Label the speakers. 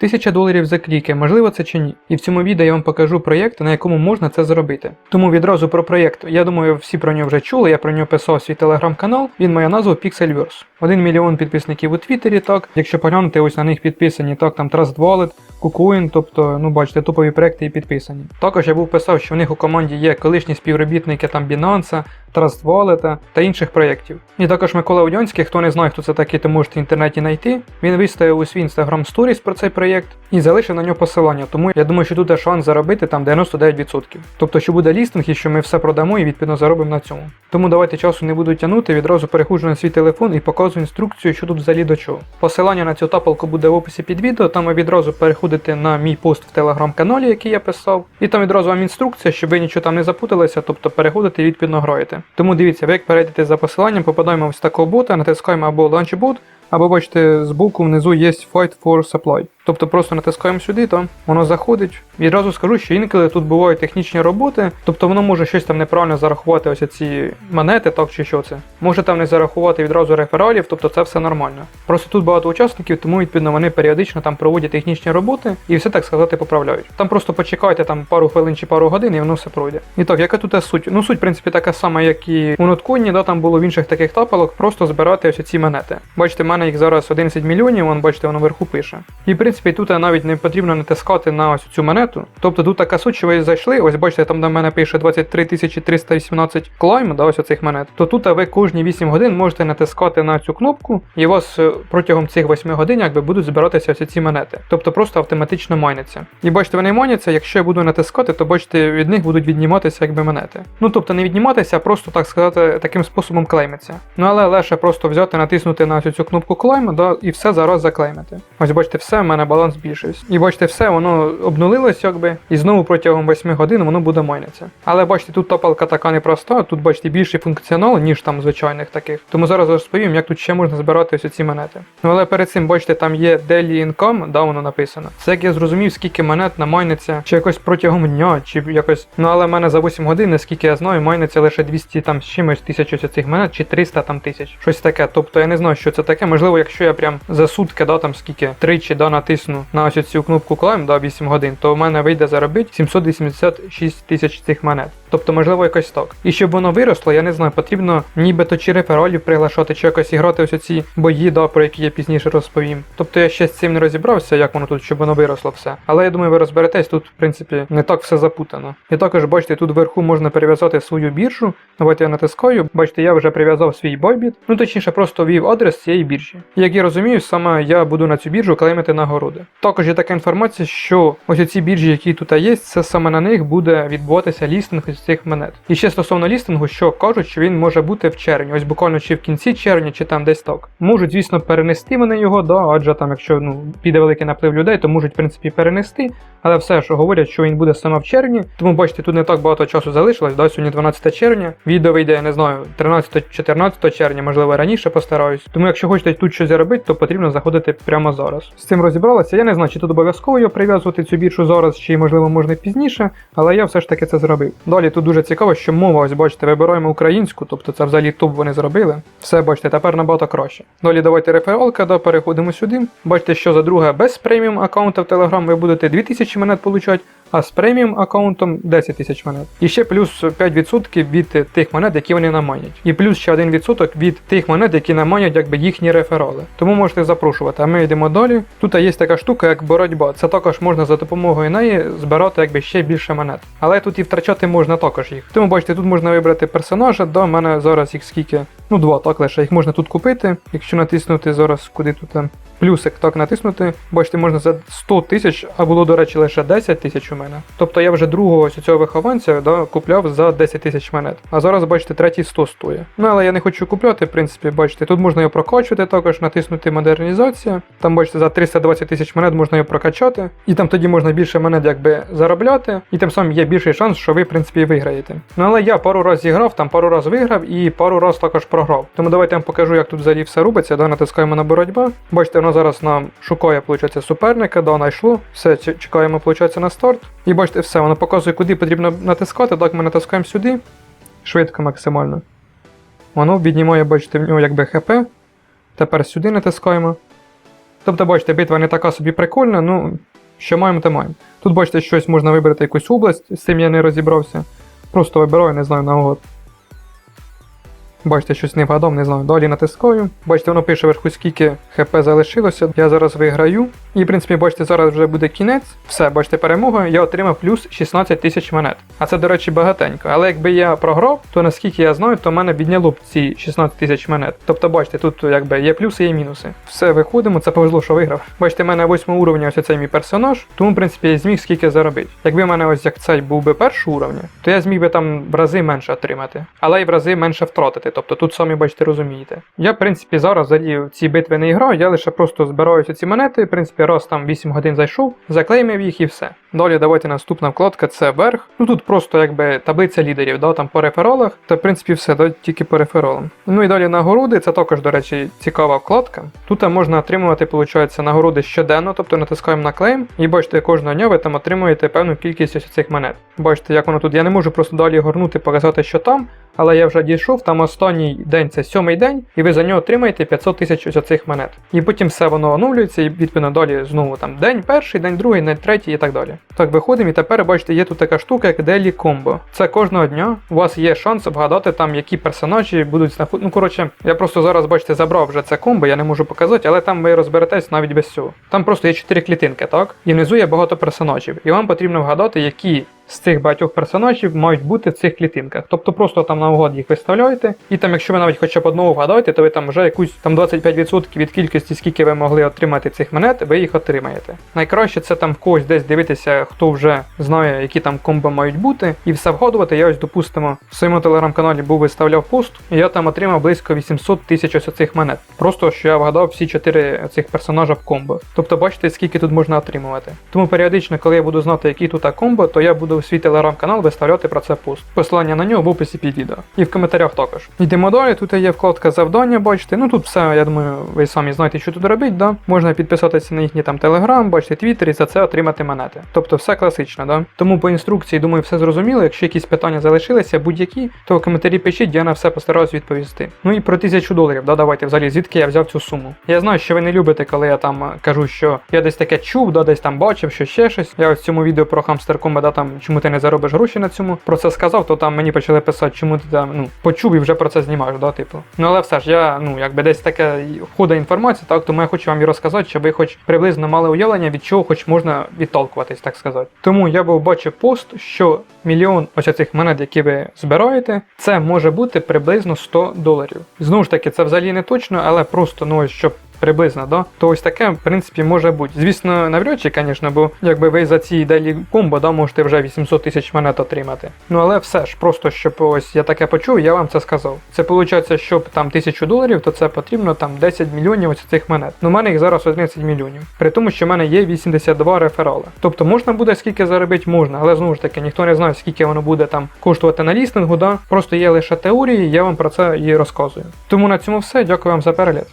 Speaker 1: 1000 доларів за кліки, можливо це чи ні. І в цьому відео я вам покажу проєкт, на якому можна це зробити. Тому відразу про проєкт. Я думаю, всі про нього вже чули, я про нього писав свій телеграм-канал. Він має назву Pixelverse. Один мільйон підписників у Твіттері, так. Якщо поглянути, ось на них підписані, так, там Trust Wallet, KuCoin, тобто, ну бачите, топові проекти і підписані. Також я був писав, що в них у команді є колишні співробітники там Binance, Trust Wallet та інших проєктів. І також Микола Удьонський, хто не знає, хто це такий, то можете в інтернеті знайти. Він виставив у свій Instagram Stories про цей проєкт і залишив на нього посилання. Тому я думаю, що тут є шанс заробити там 99%. Тобто, що буде лістинг і що ми все продамо і відповідно заробимо на цьому. Тому давайте часу не буду тягнути, відразу переходжу на свій телефон і показую інструкцію, що тут взагалі до чого. Посилання на цю тапалку буде в описі під відео, там ви відразу переходите на мій пост в телеграм-каналі, який я писав, і там відразу вам інструкція, щоб ви нічого там не запуталися, тобто переходите і відповідно граєте. Тому дивіться, ви як перейдете за посиланням, попадаємо ось такого бота, натискаємо або Launchbot, або бачите, збоку внизу є Fight for Supply. Тобто просто натискаємо сюди, то воно заходить. Відразу скажу, що інколи тут бувають технічні роботи, тобто воно може щось там неправильно зарахувати, ось ці монети, так чи що це. Може там не зарахувати відразу рефералів, тобто це все нормально. Просто тут багато учасників, тому відповідно вони періодично там проводять технічні роботи і все так сказати поправляють. Там просто почекайте там пару хвилин чи пару годин, і воно все пройде. І так, яка тут суть? Ну суть, в принципі, така сама, як і у ноткоїні, да, там було в інших таких тапалок, просто збирати ось ці монети. Бачите, мене їх зараз 11 мільйонів, вон бачите, воно вверху пише. І в принципі тут навіть не потрібно натискати на ось цю монету. Тобто тут така суть, що ви зайшли, ось бачите, там де в мене пише 23 318 клайм, да, ось оцих монет, то тут ви кожні 8 годин можете натискати на цю кнопку, і у вас е, протягом цих 8 годин якби будуть збиратися ось ці монети. Тобто просто автоматично майняться. І бачите, вони майняться, якщо я буду натискати, то бачите, від них будуть відніматися якби монети. Ну тобто не відніматися, а просто так сказати, таким способом клеймиться. Ну але легше просто взяти, натиснути на цю кнопку клейм, да, і все зараз заклеймити. Ось бачите, все, в мене баланс збільшився. І бачите, все, воно обнулилось, якби, і знову протягом 8 годин воно буде майнитися. Але бачите, тут топалка така непроста, тут бачите більший функціонал, ніж там звичайних таких. Тому зараз розповім, як тут ще можна збирати ось ці монети. Ну але перед цим, бачите, там є Daily Income, да, воно написано. Це як я зрозумів, скільки монет намайниться, чи якось протягом дня, чи якось. Ну але в мене за 8 годин, наскільки я знаю, майниться лише 200 там з чимось тисяч ось цих монет, чи 300 там тисяч. Щось таке. Тобто я не знаю, що це таке. Можливо, якщо я прям за сутки, да, там скільки тричі да, натисну на ось цю кнопку Climb, да, 8 годин, то в мене вийде заробити 786 тисяч цих монет. Тобто, можливо, якось так. І щоб воно виросло, я не знаю, потрібно нібито чи рефералів приглашати, чи якось іграти ось ці бої, да, про які я пізніше розповім. Тобто я ще з цим не розібрався, як воно тут, щоб воно виросло все. Але я думаю, ви розберетесь, тут, в принципі, не так все запутано. І також, бачите, тут вверху можна перев'язати свою біржу. Давайте я натискаю. Бачите, я вже прив'язав свій Bybit. Ну точніше, просто ввів адрес цієї біржі. І як я розумію, саме я буду на цю біржу клеймити нагороди. Також є така інформація, що ось ці біржі, які тут є, це саме на них буде відбуватися лістинг із цих монет. І ще стосовно лістингу, що кажуть, що він може бути в червні, ось буквально чи в кінці червня, чи там десь так. Можуть, звісно, перенести вони його, да, адже там, якщо ну піде великий наплив людей, то можуть в принципі перенести. Але все, що говорять, що він буде саме в червні. Тому бачите, тут не так багато часу залишилось. Да, сьогодні 12 червня. Відео вийде, я не знаю, 13-14 червня, можливо, раніше постараюсь. Тому, якщо хочете тут щось заробити, то потрібно заходити прямо зараз. З цим розібралися. Я не знаю, чи тут обов'язково його прив'язувати цю біржу зараз, чи можливо можна пізніше, але я все ж таки це зробив. Далі тут дуже цікаво, що мова, ось бачите, вибираємо українську, тобто це взагалі топ вони зробили. Все, бачите, тепер набагато краще. Далі давайте рефералка, да, переходимо сюди. Бачите, що за друге без преміум аккаунта в Telegram ви будете 2000 монет получати, а з преміум аккаунтом 10 тисяч монет. І ще плюс 5% від тих монет, які вони наманять. І плюс ще 1% від тих монет, які наманять якби їхні реферали. Тому можете запрошувати. А ми йдемо далі. Тут є така штука, як боротьба. Це також можна за допомогою неї збирати якби ще більше монет. Але тут і втрачати можна також їх. Тому бачите, тут можна вибрати персонажа. В мене зараз їх скільки. Ну, два так лише їх можна тут купити. Якщо натиснути зараз, куди тут плюсик так натиснути, бачите, можна за 100 тисяч, а було, до речі, лише 10 тисяч у мене. Тобто я вже другого ось цього вихованця да, купляв за 10 тисяч монет. А зараз, бачите, третій 100 стоїть. Ну але я не хочу купляти, в принципі, бачите, тут можна його прокачувати також, натиснути модернізація. Там, бачите, за 320 тисяч монет можна його прокачати. І там тоді можна більше монет якби заробляти. І тим самим є більший шанс, що ви, в принципі, виграєте. Ну але я пару разів зіграв, там пару разів виграв і пару разів також програв. Тому давайте я вам покажу, як тут взагалі все робиться. Да, натискаємо на боротьба. Бачите, воно зараз нам шукає, виходить, суперника, да, знайшло. Все, чекаємо, виходить, на старт. І бачите, все, воно показує, куди потрібно натискати. Так, ми натискаємо сюди. Швидко максимально. Воно піднімає, бачите, в нього якби ХП. Тепер сюди натискаємо. Тобто, бачите, битва не така собі прикольна, ну що маємо, то маємо. Тут бачите, щось можна вибрати якусь область, з цим я не розібрався. Просто вибираю, не знаю, наугад. Бачите, щось не вгадав, не знаю. Далі натискаю. Бачите, воно пише вверху, скільки хп залишилося. Я зараз виграю. І, в принципі, бачите, зараз вже буде кінець. Все, бачите, перемога. Я отримав плюс 16 тисяч монет. А це, до речі, багатенько. Але якби я програв, то наскільки я знаю, то в мене підняло б ці 16 тисяч монет. Тобто, бачите, тут якби є плюси і мінуси. Все, виходимо, це повезло, що виграв. Бачите, в мене 8 уровня ось цей мій персонаж, тому, в принципі, я зміг скільки заробити. Якби в мене ось як цей був би першого уровня, то я зміг би там в рази менше отримати, але й в рази менше втратити. Тобто тут самі бачите, розумієте. Я, в принципі, зараз взагалі в ці битви не граю, я лише просто збираюся ці монети. В принципі, раз там 8 годин зайшов, заклеймив їх і все. Далі давайте наступна вкладка це верх. Ну тут просто якби таблиця лідерів, да, там по рефералах, та в принципі все, да, тільки по рефералам. Ну і далі нагороди, це також, до речі, цікава вкладка. Тут можна отримувати, виходить, нагороди щоденно, тобто натискаємо на клейм, і бачите, кожного дня ви там отримуєте певну кількість ось цих монет. Бачите, як воно тут. Я не можу просто далі горнути, показати, що там, але я вже дійшов, там останній день це сьомий день, і ви за нього отримаєте 500 тисяч ось цих монет. І потім все воно оновлюється, і відповідно далі знову там день перший, день другий, день третій і так далі. Так, виходимо, і тепер бачите, є тут така штука, як Daily Combo. Це кожного дня у вас є шанс вгадати там, які персонажі будуть знаходити. Ну коротше, я просто зараз, бачите, забрав вже це комбо, я не можу показати, але там ви розберетесь навіть без цього. Там просто є 4 клітинки, так? І внизу є багато персонажів. І вам потрібно вгадати, які з цих багатьох персонажів мають бути в цих клітинках. Тобто просто там наугад їх виставляєте, і там, якщо ви навіть хоча б одного вгадаєте, то ви там вже якусь там 25% від кількості, скільки ви могли отримати цих монет, ви їх отримаєте. Найкраще це там в когось десь дивитися, хто вже знає, які там комбо мають бути, і все вгадувати. Я ось, допустимо, в своєму телеграм-каналі був виставляв пост, і я там отримав близько 800 тисяч ось цих монет. Просто що я вгадав всі чотири цих персонажа в комбо. Тобто, бачите, скільки тут можна отримувати. Тому періодично, коли я буду знати, які тут комбо, то я буду в свій телеграм-канал виставляти про це пост. Посилання на нього в описі під відео. І в коментарях також. Йдемо далі, тут є вкладка завдання, бачите. Ну тут все, я думаю, ви самі знаєте, що тут робити, да? Можна підписатися на їхній там телеграм, бачите, твіттер і за це отримати монети. Тобто все класично, да? Тому по інструкції, думаю, все зрозуміло. Якщо якісь питання залишилися, будь-які, то в коментарі пишіть, я на все постараюсь відповісти. Ну і про тисячу доларів, да, давайте взагалі, звідки я взяв цю суму. Я знаю, що ви не любите, коли я там е, кажу, що я десь таке чув, да, десь там бачив, що ще щось. Я ось в цьому відео про хамстеркома, да, там чому ти не заробиш гроші на цьому. Про це сказав, то там мені почали писати, чому ти там ну почув і вже про це знімаєш, да, типу. Ну але все ж я, ну якби десь таке входить інформація, так тому я хочу вам і розказати, щоб ви хоч приблизно мали уявлення, від чого хоч можна відтолкуватись, так сказати. Тому я був бачив пост, що мільйон ось цих монет, які ви збираєте, це може бути приблизно 100 доларів. Знову ж таки, це взагалі не точно, але просто ну щоб. Приблизно, да? То ось таке, в принципі, може бути. Звісно, навряд чи, звісно, бо якби ви за ці делі комбо, да, можете вже 800 тисяч монет отримати. Ну але все ж, просто щоб ось я таке почув, я вам це сказав. Це виходить, щоб там 1000 доларів, то це потрібно там 10 мільйонів ось цих монет. Ну, у мене їх зараз 11 мільйонів. При тому, що в мене є 82 реферали. Тобто можна буде скільки заробити, можна, але знову ж таки ніхто не знає, скільки воно буде там коштувати на лістингу, да? Просто є лише теорії, я вам про це і розказую. Тому на цьому все. Дякую вам за перегляд.